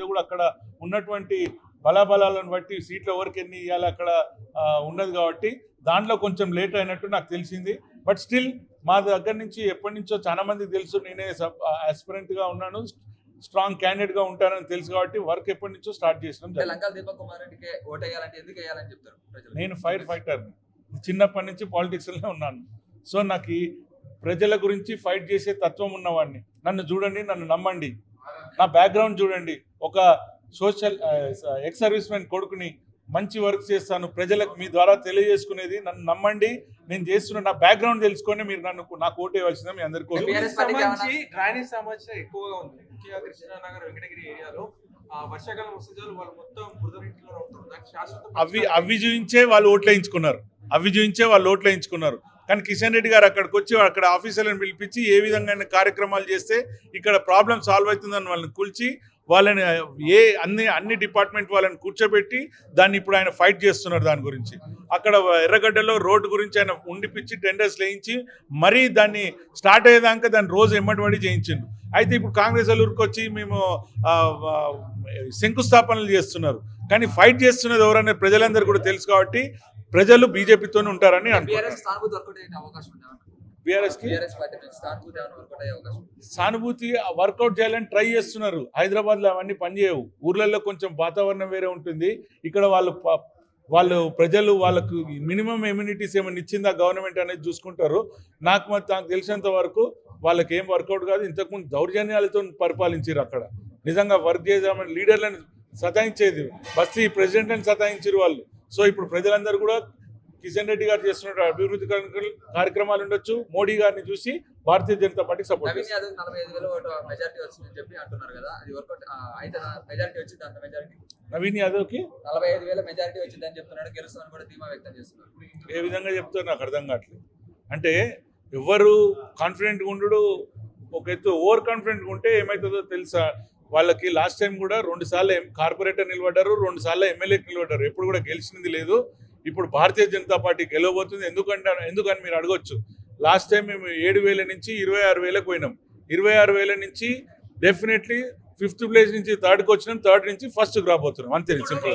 మీద కూడా అక్కడ ఉన్నటువంటి బలాబలాలను బట్టి సీట్లు ఎవరికి ఎన్ని ఇవ్వాలి అక్కడ ఉన్నది కాబట్టి దాంట్లో కొంచెం లేట్ అయినట్టు నాకు తెలిసింది. బట్ స్టిల్ మా దగ్గర నుంచి ఎప్పటి నుంచో చాలా మందికి తెలుసు నేనే సబ్ ఆస్పిరెంట్గా ఉన్నాను స్ట్రాంగ్ క్యాండిడేట్గా ఉంటానని తెలుసు కాబట్టి వర్క్ ఎప్పటి నుంచో స్టార్ట్ చేసినాం నేను ఫైర్ ఫైటర్ చిన్నప్పటి నుంచి పాలిటిక్స్లో ఉన్నాను. సో నాకు ప్రజల గురించి ఫైట్ చేసే తత్వం ఉన్నవాడిని. నన్ను చూడండి నన్ను నమ్మండి. నా బ్యాక్గ్రౌండ్ చూడండి. ఒక సోషల్ ఎక్స్ సర్వీస్ మెన్ కొడుకుని మంచి వర్క్ చేస్తాను ప్రజలకు మీ ద్వారా తెలియజేసుకునేది. నన్ను నమ్మండి నేను చేస్తున్న నా బ్యాక్గ్రౌండ్ తెలుసుకొని మీరు నన్ను నాకు ఓటు వేయవలసిందే మీ అందరికీ డ్రైనేజ్ సమస్య ఎక్కువగా ఉంది. ముఖ్యంగా కృష్ణానగర్ వెంకటగిరి ఏరియాలో వర్షాకాలం వస్తే వాళ్ళు మొత్తం బురద అవి అవి చూయించే వాళ్ళు ఓట్లు వేయించుకున్నారు. అవి చూయించే వాళ్ళు ఓట్లు వేయించుకున్నారు. కానీ కిషన్ రెడ్డి గారు అక్కడికి వచ్చి అక్కడ ఆఫీసర్లను పిలిపించి ఏ విధంగా కార్యక్రమాలు చేస్తే ఇక్కడ ప్రాబ్లం సాల్వ్ అవుతుందని వాళ్ళని కూల్చి వాళ్ళని ఏ అన్ని అన్ని డిపార్ట్మెంట్ వాళ్ళని కూర్చోబెట్టి దాన్ని ఇప్పుడు ఆయన ఫైట్ చేస్తున్నారు దాని గురించి. అక్కడ ఎర్రగడ్డలో రోడ్డు గురించి ఆయన ఉండిపించి టెండర్స్ వేయించి మరీ దాన్ని స్టార్ట్ అయ్యేదాకా దాన్ని రోజు ఎమ్మటి చేయించిండు. అయితే ఇప్పుడు కాంగ్రెస్ వాళ్ళు ఊరికొచ్చి మేము శంకుస్థాపనలు చేస్తున్నారు. కానీ ఫైట్ చేస్తున్నది ఎవరనే ప్రజలందరూ కూడా తెలుసు కాబట్టి ప్రజలు బీజేపీతోనే ఉంటారని అంటున్నారు బీఆర్ఎస్ సానుభూతి వర్కౌట్ చేయాలని ట్రై చేస్తున్నారు. హైదరాబాద్లో అవన్నీ పనిచేయవు ఊర్లలో కొంచెం వాతావరణం వేరే ఉంటుంది. ఇక్కడ వాళ్ళు వాళ్ళు ప్రజలు వాళ్ళకు మినిమం ఇమ్యూనిటీస్ ఏమైనా ఇచ్చిందా గవర్నమెంట్ అనేది చూసుకుంటారు. నాకు మరి నాకు తెలిసినంత వరకు వాళ్ళకి ఏం వర్కౌట్ కాదు. ఇంతకుముందు దౌర్జన్యాలతో పరిపాలించారు అక్కడ. నిజంగా వర్క్ చేద్దామని లీడర్లను సతాయించేది. బస్తీ ప్రెసిడెంట్ని సతాయించారు వాళ్ళు. సో ఇప్పుడు ప్రజలందరూ కూడా కిషన్ రెడ్డి గారు చేస్తున్న అభివృద్ధి కార్యక్రమ- కార్యక్రమాలు ఉండొచ్చు. మోడీ గారిని చూసి భారతీయ జనతా పార్టీ సపోర్ట్ నవీన్ యాదవ్ నలభై ఐదు వేల ఓటు మెజారిటీ వచ్చిందని చెప్పి అంటున్నారు కదా. అది వర్కౌట్ అయితే మెజారిటీ వచ్చింది అంత మెజారిటీ. నవీన్ యాదవ్కి? నలభై ఐదు వేల మెజారిటీ వచ్చిందని చెప్తున్నాడు. గెలుస్తామని కూడా ధీమా వ్యక్తం చేస్తున్నారు. ఏ విధంగా చెప్తారు నాకు అర్థం కావట్లేదు. అంటే ఎవరు కాన్ఫిడెంట్గా ఉండడు ఒక ఎత్తు ఓవర్ కాన్ఫిడెంట్గా ఉంటే ఏమవుతుందో తెలుసా? వాళ్ళకి లాస్ట్ టైం కూడా రెండు సార్లు కార్పొరేటర్ నిలబడ్డారు రెండు సార్లు ఎమ్మెల్యేకి నిలబడ్డారు. ఎప్పుడు కూడా గెలిచింది లేదు. ఇప్పుడు భారతీయ జనతా పార్టీ గెలవబోతుంది. ఎందుకంటే ఎందుకని మీరు అడగొచ్చు? లాస్ట్ టైం మేము ఏడు వేల నుంచి ఇరవై ఆరు వేలకు పోయినాం. ఇరవై ఆరు వేల నుంచి డెఫినెట్లీ ఫిఫ్త్ ప్లేస్ నుంచి థర్డ్కి వచ్చినాం. థర్డ్ నుంచి ఫస్ట్కి రాబోతున్నాం. అంతే సింపుల్